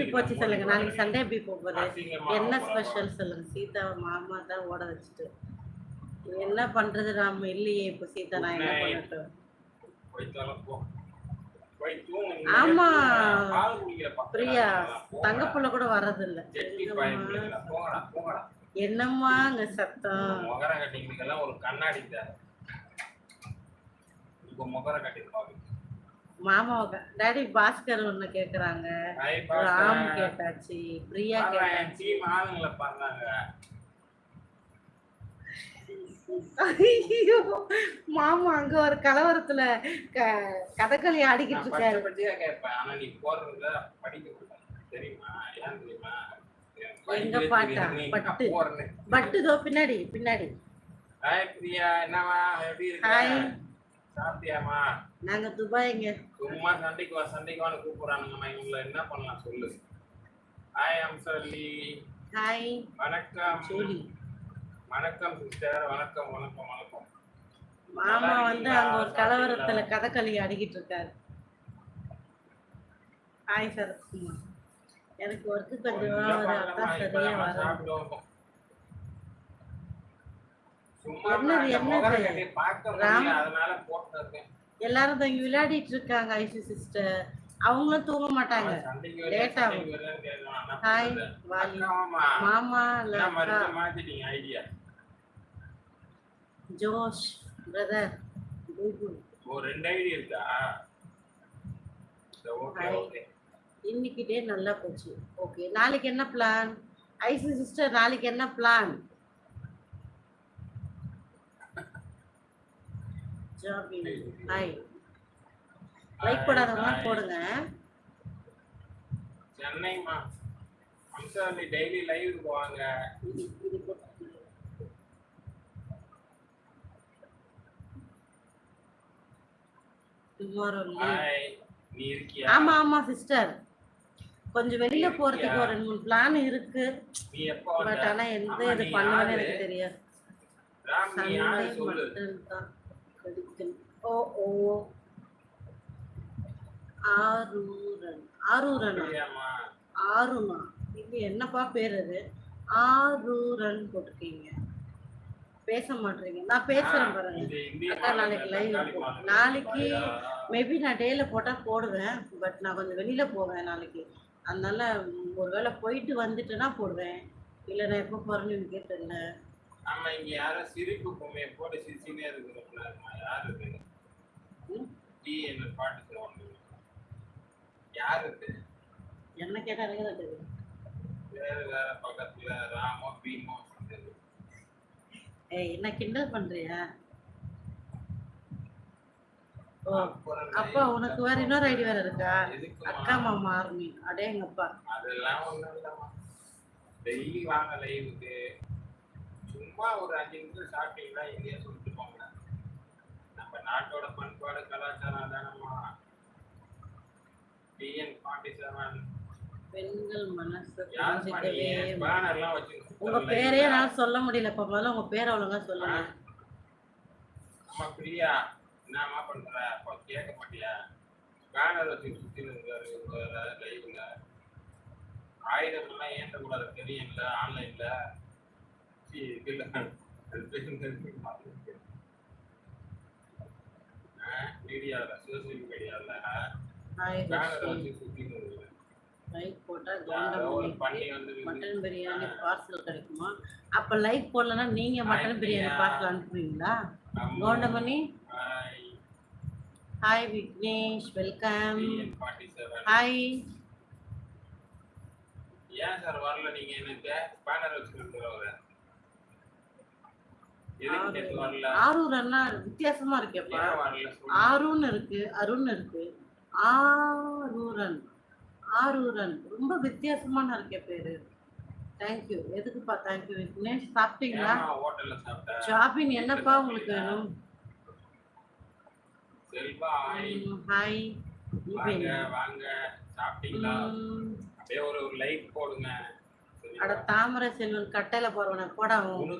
எப்படி போச்சு சொல்லுங்க நாளைக்கு சண்டே எப்படி போகுது என்ன. ஸ்பெஷல் சொல்லுங்க சீதா மாமா தான் ஓட வச்சுட்டு என்ன பண்றது நாம இல்லையே இப்போ சீதா நான் என்ன. பண்ணட்டும். ஆமா. பிரியா. தங்கப்புள்ள கூட வர்றதில்ல. என்னம்மா அங்க சத்தம் ஒரு கண்ணாடி இப்போ முகர கட்டி பாருங்க மாமா டாடி பாஸ்கர் ஒண்ணு கேக்குறாங்க ராம். கேட்டாச்சு பிரியா கேட்டாச்சு ஆளுங்களை பாருங்க. ஐயோ மாமா அங்க ஒரு கலவரத்துல கதகளி ஆடிக்கிட்டு இருக்காரு எங்க பாட்டா? பட்டு. பட்டுதோ பின்னாடி பின்னாடி ஹாய் பிரியா, என்னம்மா? எப்படி இருக்க? ஹாய். சாப்பிட்டியாம்மா? நாங்க துபாய்ங்க. சும்மா சண்டைக்கு வா சண்டைக்கு வான்னு கூப்பிடுறானுங்கம்மா இவங்கள என்ன பண்ணலாம் சொல்லு. ஹாய் அம்சல்லி ஹாய் வணக்கம். ஜூலி வணக்கம் சிஸ்டர் வணக்கம் வணக்கம் வணக்கம். மாமா வந்து அங்க ஒரு கலவரத்துல கதகளி ஆடிக்கிட்டு இருக்காரு. ஹாய் சரத்குமார் எனக்கு ஒர்க்கு கொஞ்சம் சரியா வரும் சாப்பிட்டு வந்தோம். சும்மா என்னது, அந்த என்னது? முகரை கட்டி பார்க்க முடியல, ராம். அதனால போட்டிருக்கேன். எல்லாரும் தான் இங்க விளையாடிட்டு இருக்காங்க ஐசி சிஸ்டர் அவங்களும் தூங்க மாட்டாங்க. லேட் ஆகும். ஹாய்? வாலி. மாமா ஜோஷ் பிரதர் இன்னைக்கு டே நல்லா போச்சு. ஓகே நாளைக்கு என்ன பிளான் ஐசி சிஸ்டர் நாளைக்கு என்ன பிளான் ஜாபி ஹாய் லைக் போடாதவங்க. போடுங்க. சென்னைமா அம்சாலி டெய்லி லைவ் போவாங்க. ஆமா ஆமா சிஸ்டர் கொஞ்சம் வெளியில போறதுக்கு ஒரு ரெண்டு மூணு பிளான் இருக்கு. பட் ஆனா எந்த இது பண்ணுவேன்னு? எனக்கு தெரியாது. சண்டே சொல்லு? கிடைக்கும் ஓ ஓ. ஆரூரன். ஆரூரனா? ஆருமா? இது என்னப்பா பேர் அது? ஆரூரன் போட்டிருக்கீங்க. பேச மாட்டீங்க. நான் பேசுறேன் பாருங்க அக்கா, நாளைக்கு தக்காளி இருக்கும். நாளைக்கு. மேபி நான் டேல போட்டா போடுவேன். பட் நான் கொஞ்சம் வெளியில போவேன் நாளைக்கு. அதனால ஒருவேளை போயிட்டு வந்துட்டேன்னா போடுவேன். இல்லை நான் எப்போ போறேன்னு எனக்கே தெரியல. ஆமா இங்க யாரோ சிரிப்பு பொம்மையை போட்டு சிரிச்சுனே இருக்கிறோம்மா யாரு இது? டீ என்ன பாட்டு சொல்லுவாங்க? யாரு இது? என்ன கேட்டா எனக்கு வேற வேற பக்கத்துல ராமோ பீமோ சொல்றது. ஏய் என்ன கிண்டல் பண்றியா? அப்பா உனக்கு வேற இன்னொரு ஐடி வேற இருக்கா? அக்கா மாமா ஆர்மி அடேங்கப்பா. அதெல்லாம் ஒண்ணும் இல்லம்மா. டெய்லி வாங்க லைவுக்கு சும்மா ஒரு அஞ்சு நிமிஷம் சாப்பிட்டீங்கன்னா எங்கேயா சொல்லிட்டு போங்க நம்ம நாட்டோட பண்பாடு கலாச்சாரம் தானம்மா டிஎன் ஃபார்ட்டி செவன் பெண்கள் மனசு உங்க பேரே நான் சொல்ல முடியல. இப்ப முதல்ல உங்க பேரை சொல்லுங்க. அம்மா பிரியா என்னம்மா பண்ற? அப்ப கேட்க மாட்டியா? பேனர் வச்சு சுத்தி இருக்காரு லைவ்ல ஆயுதம் எல்லாம் ஏற்றக்கூடாது தெரியும்ல ஆன்லைன்ல. மீடியாவில் சோசியல் மீடியாவில் இருக்காரு லைக் போட்டா யாரோ ஒரு கவுண்டம் பண்ணி வந்து மட்டன் பிரியாணி பார்சல் கிடைக்குமா அப்ப லைக் போடலன்னா நீங்க mutton biryani parcel அனுப்புவீங்களா Goundamani hi Vignesh welcome hi ஏன் சார் வரல நீங்க எனக்கு பேனர் வரல? ஆரூரன்னா வித்தியாசமா இருக்கேப்பா. ஆருன்னு இருக்கு அருண் இருக்கு. ஆரூரன். ஆரூரன். ரொம்ப வித்தியாசமான இருக்கே பேரு. தேங்க்யூ எதுக்குப்பா தேங்க்யூ விக்னேஷ் சாப்பிட்டீங்களா? ஜாபின் என்னப்பா உங்களுக்கு வேணும்? ஹாய். வாங்க சாப்பிட்டீங்களா? அப்படியே ஒரு லைக் போடுங்க? அட தாமரை செல்வன் கட்டையில போறவன போடா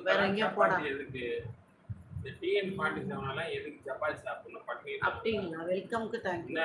வேற எங்கேயோ போடா. இந்த டிஎன் ஃபார்ட்டி செவன் எல்லாம் எதுக்கு? சப்பாத்தி சாப்பிடணும் அப்படிங்களா? வெல்கம்க்கு தேங்க்யூ